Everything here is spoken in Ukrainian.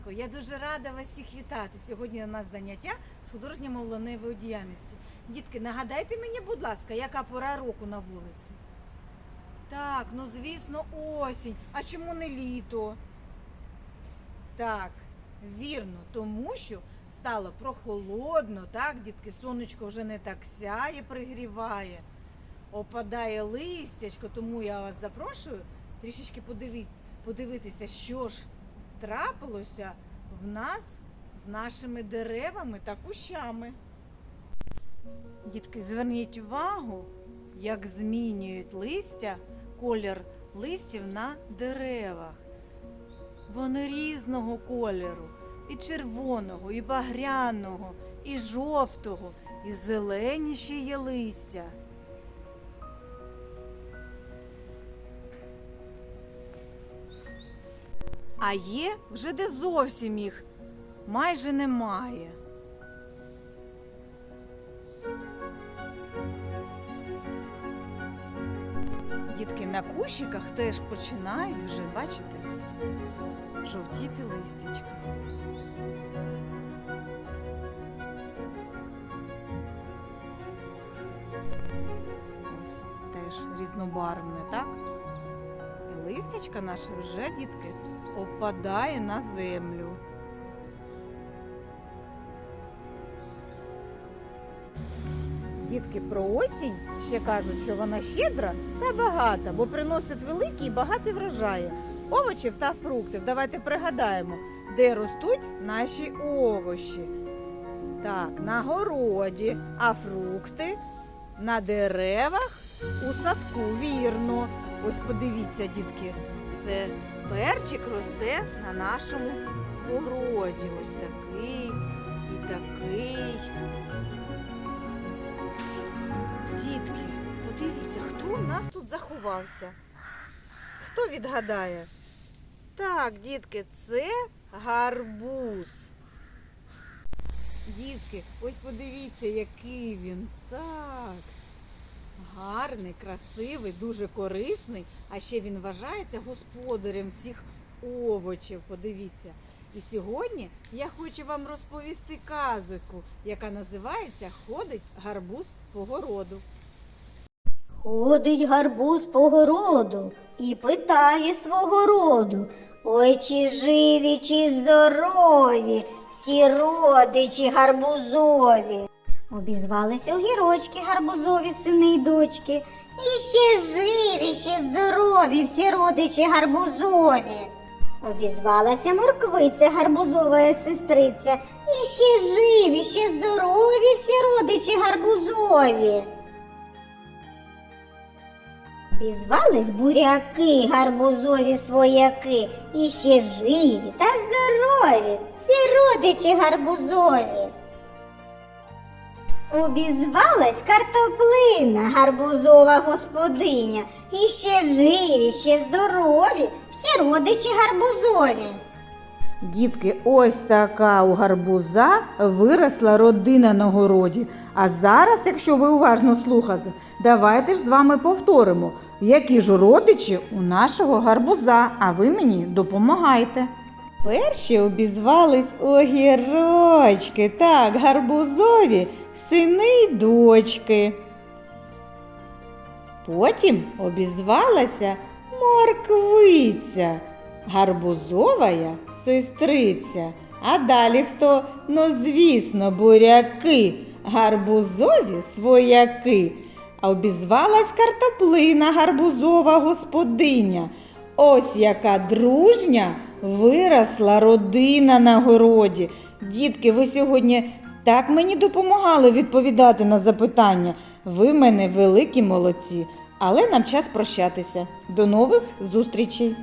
ранку! Я дуже рада вас всіх вітати. Сьогодні у нас заняття з художньо-мовленевої діяльності. Дітки, нагадайте мені, будь ласка, яка пора року на вулиці? Так, ну звісно, осінь. А чому не літо? Так, вірно, тому що стало прохолодно, так, дітки, сонечко вже не так сяє, пригріває, опадає листячко, тому я вас запрошую трішечки подивити, подивитися, що ж трапилося в нас з нашими деревами та кущами. Дітки, зверніть увагу, як змінюють листя, колір листів на деревах. Вони різного кольору, і червоного, і багряного, і жовтого, і зелені ще є листя. А є вже де зовсім їх майже немає. Дітки на кущиках теж починають вже, бачите, жовтіти листячка. Ось теж різнобарвне, так? Листячка наша вже, дітки, опадає на землю. Дітки про осінь ще кажуть, що вона щедра та багата, бо приносить великі і багаті врожаї овочів та фруктів. Давайте пригадаємо, де ростуть наші овочі. Так, на городі, а фрукти на деревах у садку, вірно. Ось подивіться, дітки, це перчик росте на нашому городі. Ось такий і такий. Дітки, подивіться, хто в нас тут заховався? Хто відгадає? Так, дітки, це гарбуз. Дітки, ось подивіться, який він. Так. Гарний, красивий, дуже корисний, а ще він вважається господарем всіх овочів. Подивіться. І сьогодні я хочу вам розповісти казку, яка називається Ходить гарбуз по городу. Ходить гарбуз по городу і питає свого роду. Ой, чи живі, чи здорові, всі родичі гарбузові. Обізвалися огірочки гарбузові сини й дочки. І ще живі, ще здорові, всі родичі гарбузові. Обізвалася морквиця гарбузова сестриця. І ще живі, ще здорові, всі родичі гарбузові. Обізвались буряки, гарбузові свояки, і ще живі та здорові, всі родичі гарбузові. Обізвалась картоплина, гарбузова господиня, і ще живі, ще здорові, всі родичі гарбузові. Дітки, ось така у гарбуза виросла родина на городі. А зараз, якщо ви уважно слухаєте, давайте ж з вами повторимо, які ж родичі у нашого гарбуза, а ви мені допомагайте. Перші обізвались огірочки, так, гарбузові, сини й дочки. Потім обізвалася морквиця, гарбузовая сестриця. А далі хто? Ну, звісно, буряки, гарбузові свояки. А обізвалась картоплина гарбузова господиня. Ось яка дружня виросла родина на городі. Дітки, ви сьогодні так мені допомагали відповідати на запитання. Ви мене великі молодці, але нам час прощатися. До нових зустрічей!